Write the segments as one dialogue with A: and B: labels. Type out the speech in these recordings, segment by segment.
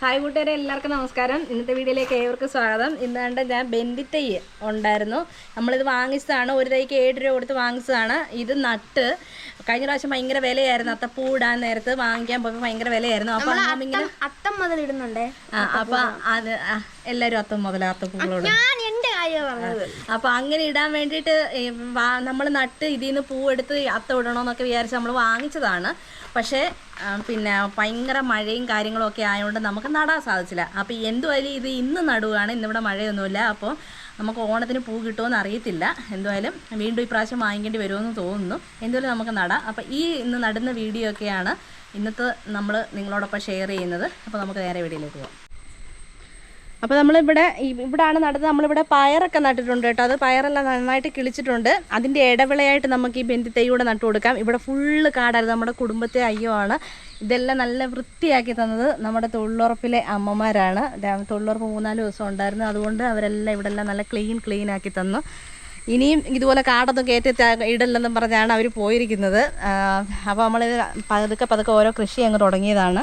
A: Hi കൂട്ടുകാരെ എല്ലാവർക്കും നമസ്കാരം. ഇന്നത്തെ വീഡിയോയിലേക്ക് ഏവർക്കും സ്വാഗതം. ഇന്നാണ്ട് ഞാൻ ബെന്തിത്തൈ ഉണ്ടായിരുന്നു. നമ്മളിത് വാങ്ങിച്ചതാണ്. ഒരു തൈക്ക് ഏഴ് രൂപ കൊടുത്ത് വാങ്ങിച്ചതാണ്. ഇത് നട്ട് കഴിഞ്ഞ പ്രാവശ്യം ഭയങ്കര വിലയായിരുന്നു. അത്ത ഇടാൻ നേരത്ത് വാങ്ങിക്കാൻ പോയപ്പോൾ ഭയങ്കര വിലയായിരുന്നു. അപ്പൊ ഇങ്ങനെ
B: അത്തം മുതൽ ഇടുന്നുണ്ടേ?
A: ആ, അപ്പൊ അത് എല്ലാവരും അത്തം മുതൽ അത്തപ്പൂക്കളോട്.
B: ഞാൻ പറഞ്ഞത്.
A: അപ്പൊ അങ്ങനെ ഇടാൻ വേണ്ടിയിട്ട് നമ്മൾ നട്ട് ഇതിൽ നിന്ന് പൂവെടുത്ത് അത്ത ഇടണമെന്നൊക്കെ വിചാരിച്ച് നമ്മൾ വാങ്ങിച്ചതാണ്. പക്ഷേ പിന്നെ ഭയങ്കര മഴയും കാര്യങ്ങളും ഒക്കെ ആയതുകൊണ്ട് നമുക്ക് നടാൻ സാധിച്ചില്ല. അപ്പോൾ എന്തുമായാലും ഇത് ഇന്ന് നടുവാണ് ഇന്നിവിടെ മഴയൊന്നുമില്ല. അപ്പോൾ നമുക്ക് ഓണത്തിന് പൂ കിട്ടുമെന്ന് അറിയത്തില്ല. എന്തായാലും വീണ്ടും ഇപ്രാവശ്യം വാങ്ങിക്കേണ്ടി വരുമെന്ന് തോന്നുന്നു. എന്തായാലും നമുക്ക് നടാം. അപ്പോൾ ഈ ഇന്ന് നടുന്ന വീഡിയോ ഒക്കെയാണ് ഇന്നത്തെ നമ്മൾ നിങ്ങളോടൊപ്പം ഷെയർ ചെയ്യുന്നത്. അപ്പോൾ നമുക്ക് നേരെ വീഡിയോയിലേക്ക് പോകാം അപ്പോൾ നമ്മളിവിടെ ഇവിടെ ഇവിടാണ് നടന്നത് നമ്മളിവിടെ പയറൊക്കെ നട്ടിട്ടുണ്ട് കേട്ടോ. അത് പയറെല്ലാം നന്നായിട്ട് കിളിച്ചിട്ടുണ്ട്. അതിന്റെ ഇടവിളയായിട്ട് നമുക്ക് ഈ ബെന്തിത്തൈയൂടെ നട്ടു കൊടുക്കാം. ഇവിടെ ഫുള്ള് കാടായിരുന്നു നമ്മുടെ കുടുംബത്തെ അയ്യോ ആണ്. ഇതെല്ലാം നല്ല വൃത്തിയാക്കി തന്നത് നമ്മുടെ തൊഴിലുറപ്പിലെ അമ്മമാരാണ്. തൊഴിലുറപ്പ് മൂന്നാൽ ദിവസം ഉണ്ടായിരുന്നു. അതുകൊണ്ട് അവരെല്ലാം ഇവിടെ എല്ലാം നല്ല ക്ലീൻ ക്ലീൻ ആക്കി തന്നു. ഇനിയും ഇതുപോലെ കാടൊന്നും കയറ്റി ഇടല്ലെന്നും പറഞ്ഞാണ് അവർ പോയിരിക്കുന്നത്. അപ്പോൾ നമ്മൾ പതുക്കെ പതുക്കെ ഓരോ കൃഷി അങ്ങ് തുടങ്ങിയതാണ്.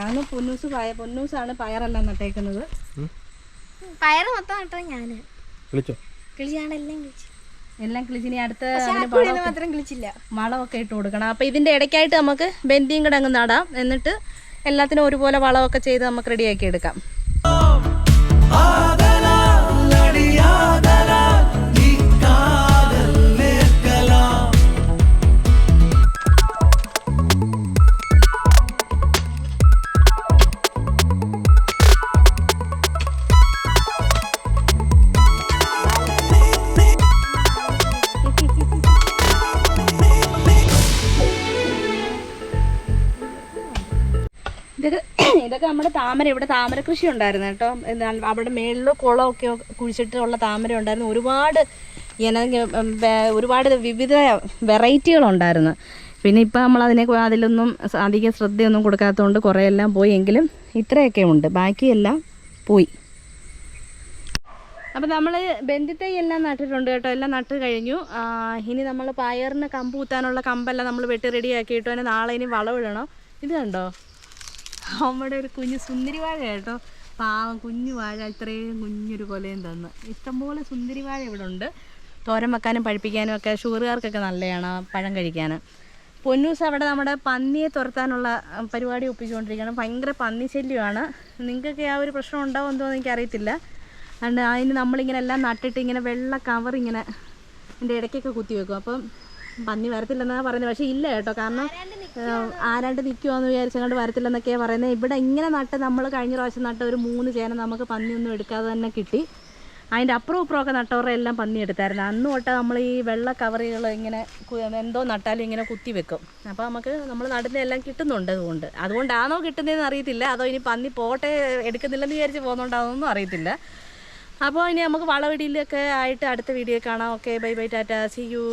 A: ആണ് പൊന്നൂസ് പയ പൊന്നൂസാണ് പയറെല്ലാം നട്ടേക്കുന്നത്.
B: പയർ മൊത്തം നട്ടത് കിളിച്ചു?
A: എല്ലാം കിളിച്ചിനി അടുത്ത്
B: മാത്രം കിളിച്ചില്ല.
A: വളമൊക്കെ ഇട്ട് കൊടുക്കണം. അപ്പോൾ ഇതിന്റെ ഇടയ്ക്കായിട്ട് നമുക്ക് ബന്ദിയും കൂടെ അങ്ങ് നടാം. എന്നിട്ട് എല്ലാത്തിനും ഒരുപോലെ വളമൊക്കെ ചെയ്ത് നമുക്ക് റെഡിയാക്കി എടുക്കാം. ഇതൊക്കെ ഇതൊക്കെ നമ്മുടെ താമര ഇവിടെ താമര കൃഷി ഉണ്ടായിരുന്നു കേട്ടോ. അവിടെ മേളിൽ കുളമൊക്കെ കുഴിച്ചിട്ടുള്ള താമര ഉണ്ടായിരുന്നു. ഒരുപാട് ഒരുപാട് വിവിധ വെറൈറ്റികളുണ്ടായിരുന്നു പിന്നെ ഇപ്പം നമ്മൾ അതിനെ അതിലൊന്നും അധികം ശ്രദ്ധയൊന്നും കൊടുക്കാത്തതുകൊണ്ട് കുറേ എല്ലാം പോയി. എങ്കിലും ഇത്രയൊക്കെ ഉണ്ട്. ബാക്കിയെല്ലാം പോയി. അപ്പം നമ്മൾ ബന്ധിത്തൈ എല്ലാം നട്ടിട്ടുണ്ട് കേട്ടോ. എല്ലാം നട്ട് കഴിഞ്ഞു. ഇനി നമ്മൾ പയറിന് കമ്പ് കുത്താനുള്ള കമ്പെല്ലാം നമ്മൾ വെട്ടി റെഡിയാക്കിയിട്ട് തന്നെ നാളെ ഇനി വളമിടണം ഇത് കണ്ടോ? നമ്മുടെ ഒരു കുഞ്ഞു സുന്ദരി വാഴ കേട്ടോ. പാവം കുഞ്ഞു വാഴ ഇത്രയും കുഞ്ഞൊരു കൊലയും തന്ന്. ഇഷ്ടംപോലെ സുന്ദരി വാഴ ഇവിടെ ഉണ്ട് തോരൻ വെക്കാനും പഴിപ്പിക്കാനും ഒക്കെ ഷുഗറുകാർക്കൊക്കെ നല്ലതാണ് പഴം കഴിക്കാൻ പൊന്നൂസ് അവിടെ നമ്മുടെ പന്നിയെ തുരത്താനുള്ള പരിപാടി ഒപ്പിച്ചുകൊണ്ടിരിക്കുകയാണ്. ഭയങ്കര പന്നി ശല്യമാണ്. നിങ്ങൾക്കൊക്കെ ആ ഒരു പ്രശ്നം ഉണ്ടാവും എന്തോ എനിക്കറിയത്തില്ല. അതുകൊണ്ട് അതിന് നമ്മളിങ്ങനെ എല്ലാം നട്ടിട്ട് ഇങ്ങനെ വെള്ള കവർ ഇങ്ങനെ എന്റെ ഇടയ്ക്കൊക്കെ കുത്തി വെക്കും. അപ്പം പന്നി വരത്തില്ലെന്നാണ് പറയുന്നത് പക്ഷെ ഇല്ല കേട്ടോ. കാരണം ആരാണ്ട് നിൽക്കുവാന്ന് വിചാരിച്ചങ്ങോട്ട് വരത്തില്ലെന്നൊക്കെയാണ് പറയുന്നത് ഇവിടെ ഇങ്ങനെ നട്ട് നമ്മൾ കഴിഞ്ഞ പ്രാവശ്യം നട്ട ഒരു മൂന്ന് ചേന നമുക്ക് പന്നിയൊന്നും എടുക്കാതെ തന്നെ കിട്ടി. അതിന്റെ അപ്പുറം ഇപ്പുറമൊക്കെ നട്ടവരുടെ എല്ലാം പന്നി എടുത്തായിരുന്നു. അന്ന് തൊട്ട് നമ്മൾ ഈ വെള്ള കവറുകൾ ഇങ്ങനെ എന്തോ നട്ടാലും ഇങ്ങനെ കുത്തി വെക്കും. അപ്പോൾ നമുക്ക് നമ്മൾ നടുന്ന എല്ലാം കിട്ടുന്നുണ്ട് അതുകൊണ്ട്. അതുകൊണ്ടാണോ കിട്ടുന്നതെന്ന് അറിയത്തില്ല. അതോ ഇനി പന്നി പോട്ടെ എടുക്കുന്നില്ലെന്ന് വിചാരിച്ച് പോകുന്നുണ്ടാകുന്നൊന്നും അറിയത്തില്ല. അപ്പോൾ ഇനി നമുക്ക് വളവിടിയിലൊക്കെ ആയിട്ട് അടുത്ത വീഡിയോ കാണാം. Okay bye bye tata. See you